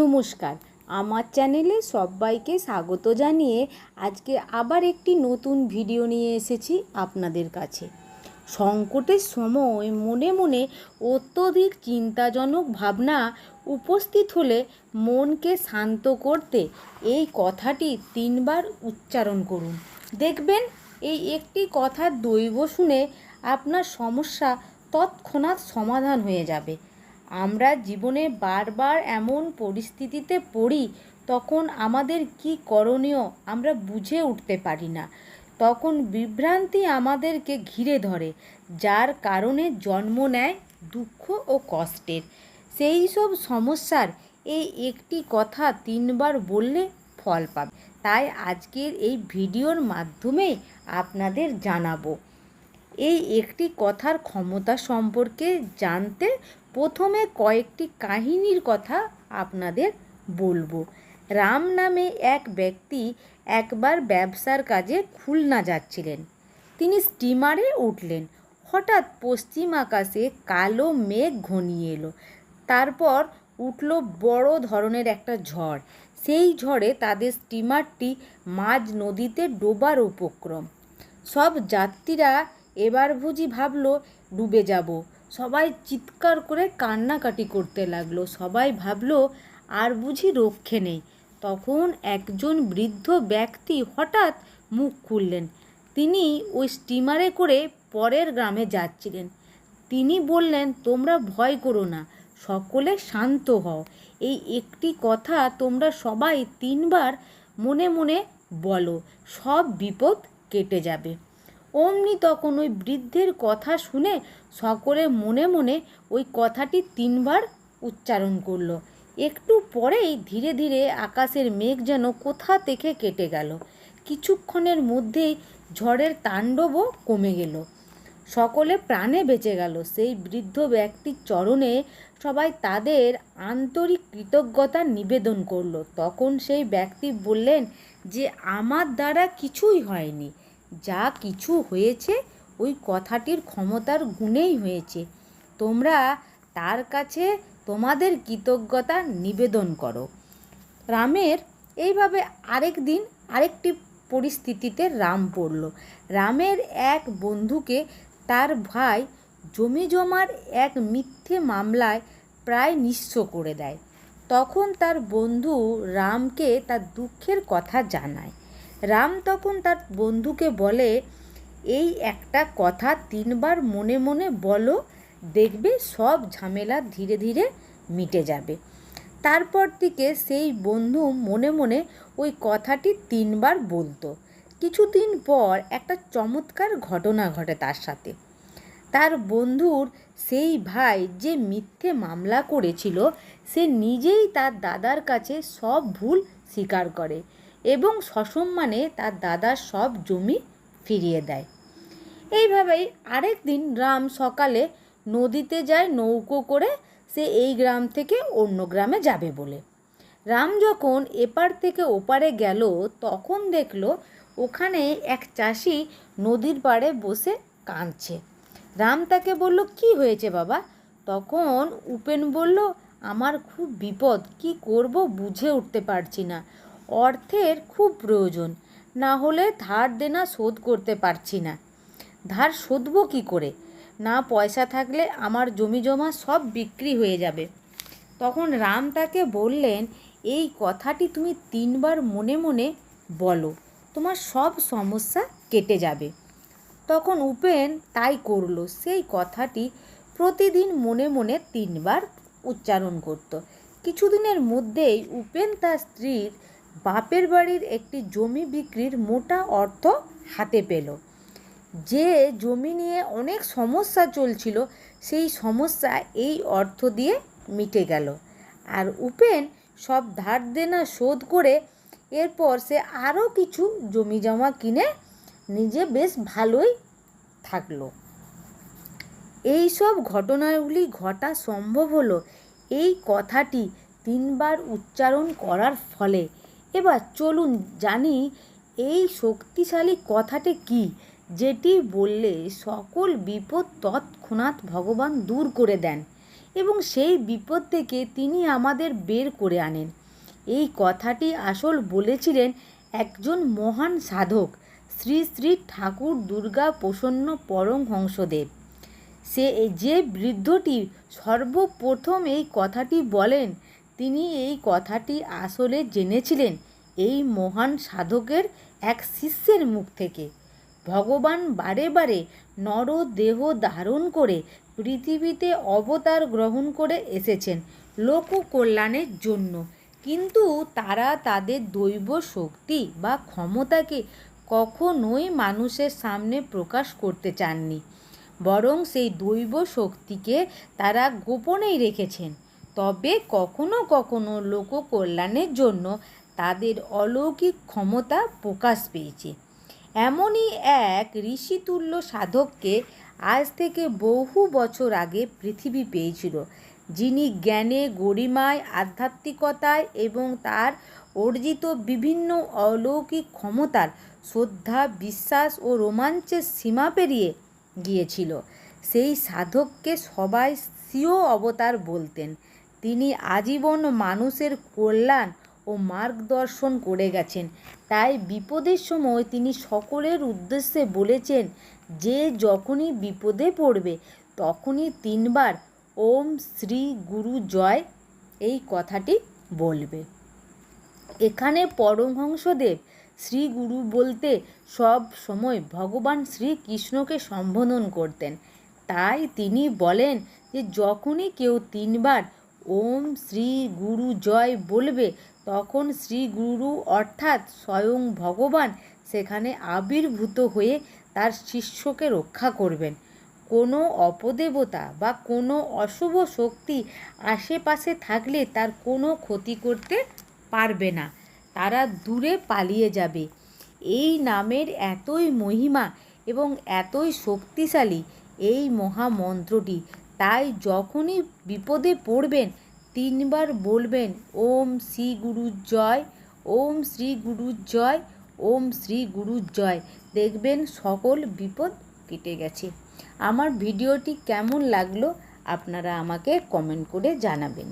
নমস্কার। আমার চ্যানেলে সবাইকে স্বাগত জানিয়ে আজকে আবার একটি নতুন ভিডিও নিয়ে এসেছি আপনাদের কাছে। সংকটের সময় মনে মনে অত্যধিক চিন্তাজনক ভাবনা উপস্থিত হলে মনকে শান্ত করতে এই কথাটি তিনবার উচ্চারণ করুন। দেখবেন এই একটি কথার দৈব শুনে আপনার সমস্যা তৎক্ষণাৎ সমাধান হয়ে যাবে। আমরা জীবনে বারবার এমন পরিস্থিতিতে পড়ি, তখন আমাদের কি করণীয় আমরা বুঝে উঠতে পারি না। তখন বিভ্রান্তি আমাদেরকে ঘিরে ধরে, যার কারণে জন্ম নেয় দুঃখ ও কষ্টের। সেই সব সমস্যার এই একটি কথা তিনবার বললে ফল পাবে। তাই আজকের এই ভিডিওর মাধ্যমে আপনাদের জানাব। এই একটি কথার ক্ষমতা সম্পর্কে জানতে প্রথমে কয়েকটি কাহিনীর কথা আপনাদের বলব। রাম নামে এক ব্যক্তি একবার ব্যবসার কাজে খুলনা যাচ্ছিলেন। তিনি স্টিমারে উঠলেন। হঠাৎ পশ্চিম আকাশে কালো মেঘ ঘনিয়ে এলো। তারপর উঠল বড় ধরনের একটা ঝড়। সেই ঝড়ে তাদের স্টিমারটি মাঝ নদীতে ডোবার উপক্রম। সব যাত্রীরা এবার বুঝি ভাবলো, ডুবে যাব। সবাই চিৎকার করে কান্নাকাটি করতে লাগল। সবাই ভাবলো, আর বুঝি রক্ষে নেই। তখন একজন বৃদ্ধ ব্যক্তি হঠাৎ মুখ খুললেন। তিনি ওই স্টিমারে করে পরের গ্রামে যাচ্ছিলেন। তিনি বললেন, তোমরা ভয় করো না, সকলে শান্ত হও। এই একটি কথা তোমরা সবাই তিনবার মনে মনে বলো, সব বিপদ কেটে যাবে। অমনি তখন ওই বৃদ্ধের কথা শুনে সকলে মনে মনে ওই কথাটি তিনবার উচ্চারণ করল। একটু পরেই ধীরে ধীরে আকাশের মেঘ যেন কোথা থেকে কেটে গেল। কিছুক্ষণের মধ্যেই ঝড়ের তাণ্ডবও কমে গেল। সকলে প্রাণে বেঁচে গেল। সেই বৃদ্ধ ব্যক্তির চরণে সবাই তাদের আন্তরিক কৃতজ্ঞতা নিবেদন করল। তখন সেই ব্যক্তি বললেন যে, আমার দ্বারা কিছুই হয়নি। যা কিছু হয়েছে, ওই কথাটির ক্ষমতার গুণেই হয়েছে। তোমরা তার কাছে তোমাদের কৃতজ্ঞতা নিবেদন করো। রামের এইভাবে আরেক দিন আরেকটি পরিস্থিতিতে রাম পড়ল। রামের এক বন্ধুকে তার ভাই জমি জমার এক মিথ্যে মামলায় প্রায় নিঃস্ব করে দেয়। তখন তার বন্ধু রামকে তার দুঃখের কথা জানায়। রাম তখন তার বন্ধুকে বলে, এই একটা কথা তিনবার মনে মনে বলো, দেখবে সব ঝামেলা ধীরে ধীরে মিটে যাবে তারপর থেকে সেই বন্ধু মনে মনে ওই কথাটি তিনবার বলতো। কিছুদিন পর একটা চমৎকার ঘটনা ঘটে তার সাথে। তার বন্ধুর সেই ভাই যে মিথ্যে মামলা করেছিল, সে নিজেই তার দাদার কাছে সব ভুল স্বীকার করে। এবং সসম্মানে তার দাদার সব জমি ফিরিয়ে দেয়। এইভাবেই আরেক দিন রাম সকালে নদীতে যায় নৌকো করে সে এই গ্রাম থেকে অন্য গ্রামে যাবে বলে। রাম যখন এপার থেকে ওপারে গেল, তখন দেখল ওখানে এক চাষি নদীর পাড়ে বসে কাঁদছে। রাম তাকে বলল, কি হয়েছে বাবা? তখন উপেন বলল, আমার খুব বিপদ, কি করব বুঝে উঠতে পারছি না। অর্থের খুব প্রয়োজন। না হলে ধার দেনা শোধ করতে পারছি না। ধার শোধবো কী করে? না পয়সা থাকলে আমার জমি জমা সব বিক্রি হয়ে যাবে। তখন রাম তাকে বললেন, এই কথাটি তুমি তিনবার মনে মনে বলো, তোমার সব সমস্যা কেটে যাবে। তখন উপেন তাই করল। সেই কথাটি প্রতিদিন মনে মনে তিনবার উচ্চারণ করত। কিছুদিনের মধ্যেই উপেন তার স্ত্রীর বাপের বাড়ির একটি জমি বিক্রির মোটা অর্থ হাতে পেল। যে জমি নিয়ে অনেক সমস্যা চলছিল, সেই সমস্যা এই অর্থ দিয়ে মিটে গেল। আর উপেন সব ধার দেনা শোধ করে এরপর সে আরও কিছু জমি জমা কিনে নিজে বেশ ভালোই থাকল। এই সব ঘটনাগুলি ঘটা সম্ভব হলো, এই কথাটি তিনবার উচ্চারণ করার ফলে। এবার চলুন জানি এই শক্তিশালী কথাটি কি, যেটি বললে সকল বিপদ তৎক্ষণাৎ ভগবান দূর করে দেন এবং সেই বিপদ থেকে তিনি আমাদের বের করে আনেন। এই কথাটি আসল বলেছিলেন একজন মহান সাধক, শ্রী শ্রী ঠাকুর দুর্গা প্রসন্ন পরমহংসদেব। সে যে বৃদ্ধটি সর্বপ্রথম এই কথাটি বলেন তিনি এই কথাটি আসলে জেনেছিলেন এই মহান সাধকের এক শিষ্যের মুখ থেকে। ভগবান বারে বারে নর দেহ ধারণ করে পৃথিবীতে অবতার গ্রহণ করে এসেছেন লোক কল্যাণের জন্য। কিন্তু তারা তাদের দৈব শক্তি বা ক্ষমতাকে কখনোই মানুষের সামনে প্রকাশ করতে চাননি। বরং সেই দৈব শক্তিকে তারা গোপনেই রেখেছেন। তবে কখনো কখনো লোক কল্যাণের জন্য তাদের অলৌকিক ক্ষমতা প্রকাশ পেয়েছে। এমনই এক ঋষিতুল্য সাধককে আজ থেকে বহু বছর আগে পৃথিবী পেয়েছিল, যিনি জ্ঞানে গরিমায়, আধ্যাত্মিকতায় এবং তার অর্জিত বিভিন্ন অলৌকিক ক্ষমতার শ্রদ্ধা, বিশ্বাস ও রোমাঞ্চের সীমা পেরিয়ে গিয়েছিল। সেই সাধককে সবাই স্বীয় অবতার বলতেন। তিনি আজীবন মানুষের কল্যাণ ও মার্গদর্শন করে গেছেন। তাই বিপদের সময় তিনি সকলের উদ্দেশ্যে বলেছেন যে, যখনই বিপদে পড়বে, তখনই তিনবার ওম শ্রী গুরু জয় এই কথাটি বলবে। এখানে পরমহংসদেব শ্রী গুরু বলতে সব সময় ভগবান শ্রীকৃষ্ণকে সম্বোধন করতেন। তাই তিনি বলেন যে, যখনই কেউ তিনবার ওম শ্রী গুরু জয় বলবে, তখন শ্রী গুরু অর্থাৎ স্বয়ং ভগবান সেখানে আবির্ভূত হয়ে তার শিষ্যকে রক্ষা করবেন। কোনো অপদেবতা বা কোনো অশুভ শক্তি আশেপাশে থাকলে তার কোনো ক্ষতি করতে পারবে না। তারা দূরে পালিয়ে যাবে। এই নামের এতই মহিমা এবং এতই শক্তিশালী এই মহামন্ত্রটি তাই যখনই বিপদে পড়বেন, তিনবার বলবেন, ওম শ্রী গুরু জয়, ওম শ্রী গুরু জয়, ওম শ্রী গুরু জয়। দেখবেন সকল বিপদ কেটে গেছে। আমার ভিডিওটি কেমন লাগল আপনারা আমাকে কমেন্ট করে জানাবেন।